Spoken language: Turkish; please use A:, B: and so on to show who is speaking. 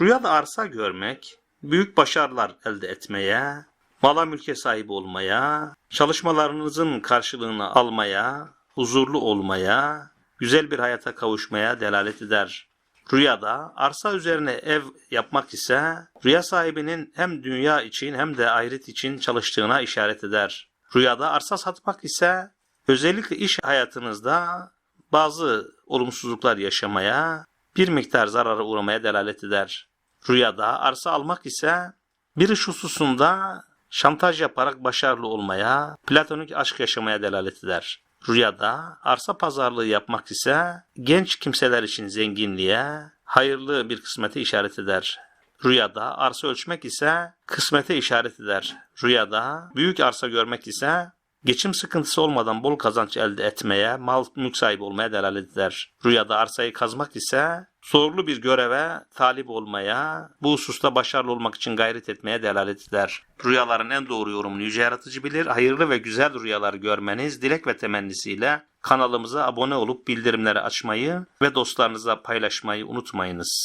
A: Rüyada arsa görmek, büyük başarılar elde etmeye, mala mülke sahip olmaya, çalışmalarınızın karşılığını almaya, huzurlu olmaya, güzel bir hayata kavuşmaya delalet eder. Rüyada arsa üzerine ev yapmak ise rüya sahibinin hem dünya için hem de ahiret için çalıştığına işaret eder. Rüyada arsa satmak ise özellikle iş hayatınızda bazı olumsuzluklar yaşamaya, bir miktar zarara uğramaya delalet eder. Rüyada arsa almak ise bir iş hususunda şantaj yaparak başarılı olmaya, platonik aşk yaşamaya delalet eder. Rüyada arsa pazarlığı yapmak ise genç kimseler için zenginliğe, hayırlı bir kısmete işaret eder. Rüyada arsa ölçmek ise kısmete işaret eder. Rüyada büyük arsa görmek ise geçim sıkıntısı olmadan bol kazanç elde etmeye, mal mülk sahibi olmaya delalet eder. Rüyada arsayı kazmak ise zorlu bir göreve talip olmaya, bu hususta başarılı olmak için gayret etmeye delalet eder. Rüyaların en doğru yorumunu Yüce Yaratıcı bilir. Hayırlı ve güzel rüyalar görmeniz dilek ve temennisiyle kanalımıza abone olup bildirimleri açmayı ve dostlarınızla paylaşmayı unutmayınız.